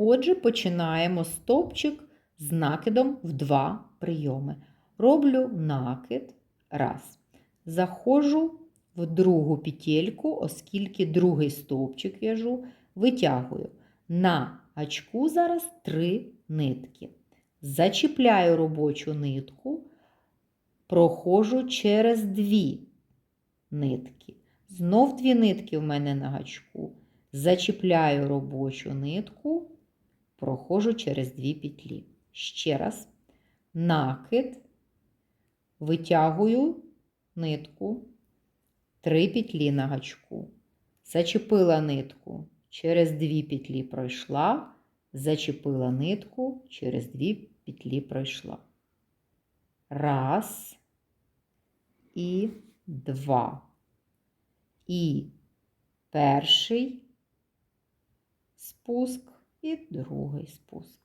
Отже, починаємо стовпчик з накидом в два прийоми. Роблю накид раз. Заходжу в другу петельку, оскільки другий стовпчик в'яжу, витягую. На гачку зараз три нитки. Зачіпляю робочу нитку, проходжу через дві нитки. Знов дві нитки в мене на гачку. Зачіпляю робочу нитку, проходжу через дві петлі. Ще раз. Накид, витягую нитку, три петлі на гачку. Зачепила нитку, через дві петлі пройшла, зачепила нитку, через дві петлі пройшла. Раз і два. І перший спуск і другий спуск.